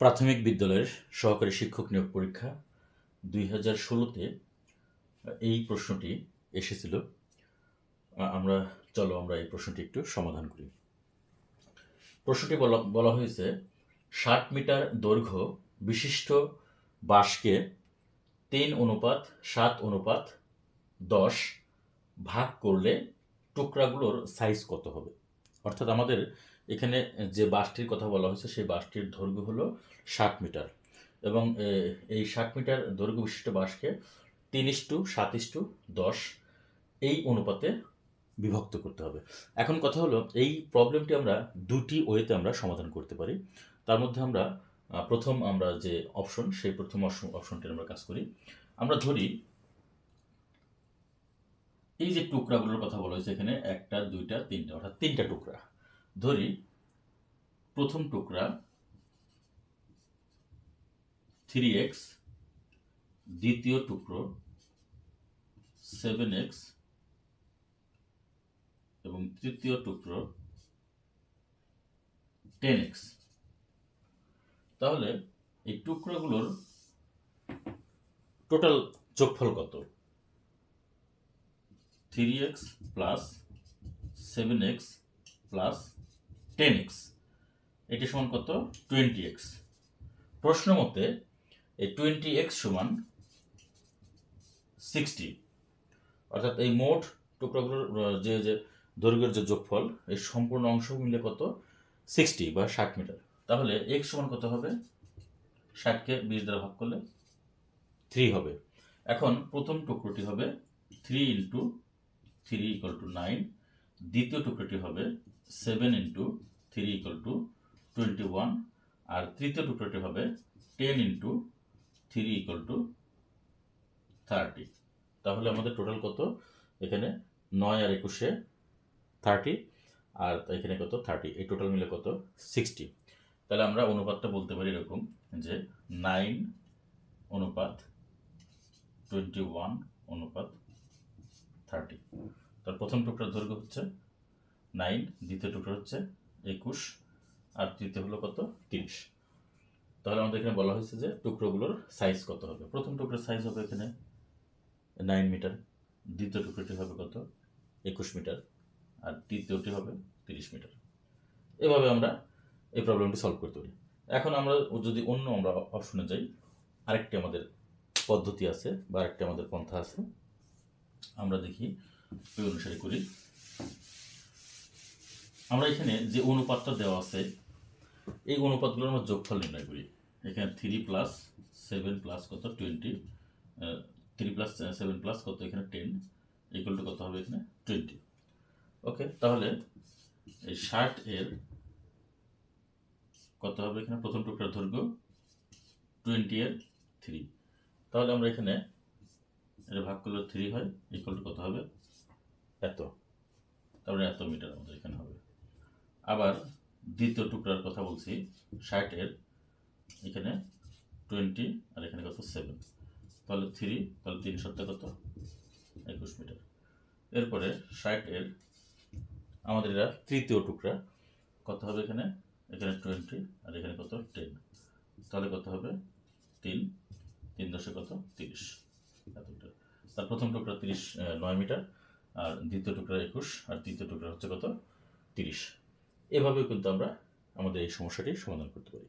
প্রাথমিক বিদ্যালয়ের সহকারী শিক্ষক নিয়োগ পরীক্ষা দুই হাজার ষোলোতে এই প্রশ্নটি এসেছিল। আমরা, চলো আমরা এই প্রশ্নটি একটু সমাধান করি। প্রশ্নটি বলা বলা হয়েছে, ষাট মিটার দৈর্ঘ্য বিশিষ্ট বাঁশকে তিন অনুপাত, সাত অনুপাত, দশ ভাগ করলে টুকরাগুলোর সাইজ কত হবে? অর্থাৎ আমাদের এখানে যে বাসটির কথা বলা হয়েছে, সেই বাসটির দৈর্ঘ্য হলো ষাট মিটার। এবং এই ষাট মিটার দৈর্ঘ্য বিশিষ্ট বাসকে তিন ইস্টু সাত ইস্টু দশ এই অনুপাতে বিভক্ত করতে হবে। এখন কথা হলো, এই প্রবলেমটি আমরা দুটি ওয়েতে আমরা সমাধান করতে পারি। তার মধ্যে আমরা প্রথম আমরা যে অপশন, সেই প্রথম অপশনটি আমরা কাজ করি। আমরা ধরি, এই যে টুকরাগুলোর কথা বলা হয়েছে এখানে, একটা, দুইটা, তিনটা, অর্থাৎ তিনটা টুকরা। ধরি, প্রথম টুকরা থ্রি এক্স দ্বিতীয় টুকরো সেভেন এক্স এবং তৃতীয় টুকরো টেন এক্স তাহলে এই টুকরোগুলোর টোটাল যোগফল কত? Three x plus seven x plus ten x. এটি সমান কত? Twenty x. প্রশ্ন মতে, এই টোয়েন্টি এক্স সমান সিক্সটি। অর্থাৎ এই মোট টুকরাগুলোর যে যে দৈর্ঘ্যের যে যোগফল এই সম্পূর্ণ অংশ মিলে কত? সিক্সটি বা ষাট মিটার। তাহলে এক্স সমান কত হবে? ষাটকে বিশ দ্বারা ভাগ করলে থ্রি হবে। এখন প্রথম টুকরোটি হবে three into three equal to nine. দ্বিতীয় টুকরোটি হবে seven into three equal to twenty one আর তৃতীয় টুকরোটি হবে ten into three equal to thirty তাহলে আমাদের টোটাল কত? এখানে নয় আর একুশে থার্টি আর এখানে কত? থার্টি এই টোটাল মিলে কত? সিক্সটি তাহলে আমরা অনুপাতটা বলতে পারি এরকম যে নাইন অনুপাত টোয়েন্টি ওয়ান অনুপাত থার্টি প্রথম টুকরার দৈর্ঘ্য হচ্ছে নাইন, দ্বিতীয় টুকরা হচ্ছে একুশ, আর তৃতীয় হলো কত? তিরিশ। তাহলে আমাদের এখানে বলা হয়েছে যে টুকরোগুলোর সাইজ কত হবে? প্রথম টুকরোর সাইজ হবে এখানে নাইন মিটার দ্বিতীয় টুকরোটি হবে কত? একুশ মিটার আর তৃতীয়টি হবে তিরিশ মিটার এভাবে আমরা এই প্রবলেমটি সলভ করতে পারি এখন আমরা যদি অন্য আমরা অপশনে যাই, আরেকটি আমাদের পদ্ধতি আছে বা আরেকটি আমাদের পন্থা আছে। আমরা দেখি ওই অনুসারে করি। আমরা এখানে যে অনুপাতটা দেওয়া আছে, এই অনুপাতগুলোর আমরা যোগফল নির্ণয় করি। এখানে থ্রি প্লাস সেভেন প্লাস কত? Twenty three plus seven plus কত? এখানে টেন ইকুয়াল টু কত হবে এখানে? টোয়েন্টি ওকে তাহলে এই ষাট এর কত হবে এখানে? প্রথম টুকরার দৈর্ঘ্য টোয়েন্টি এর থ্রি তাহলে আমরা এখানে, এটা ভাগ করলে থ্রি হয় ইকুয়াল টু কত হবে? এত। তারপরে এত মিটার আমাদের এখানে হবে। আবার দ্বিতীয় টুকরার কথা বলছি, ষাটের, এখানে টোয়েন্টি আর এখানে কত? সেভেন। তাহলে থ্রি, তাহলে তিন সপ্তাহ কত? একুশ মিটার। এরপরে ষাটের, আমাদের এরা তৃতীয় টুকরা। কত হবে এখানে? এখানে টোয়েন্টি আর এখানে কত? টেন। তাহলে কত হবে? তিন। তিন দশে কত? তিরিশ। এত মিটার। তার প্রথম টুকরা তিরিশ নয় মিটার। আর দ্বিতীয় টুকরা একুশ, আর তৃতীয় টুকরা হচ্ছে কত? তিরিশ। এভাবেও কিন্তু আমরা আমাদের এই সমস্যাটি সমাধান করতে পারি।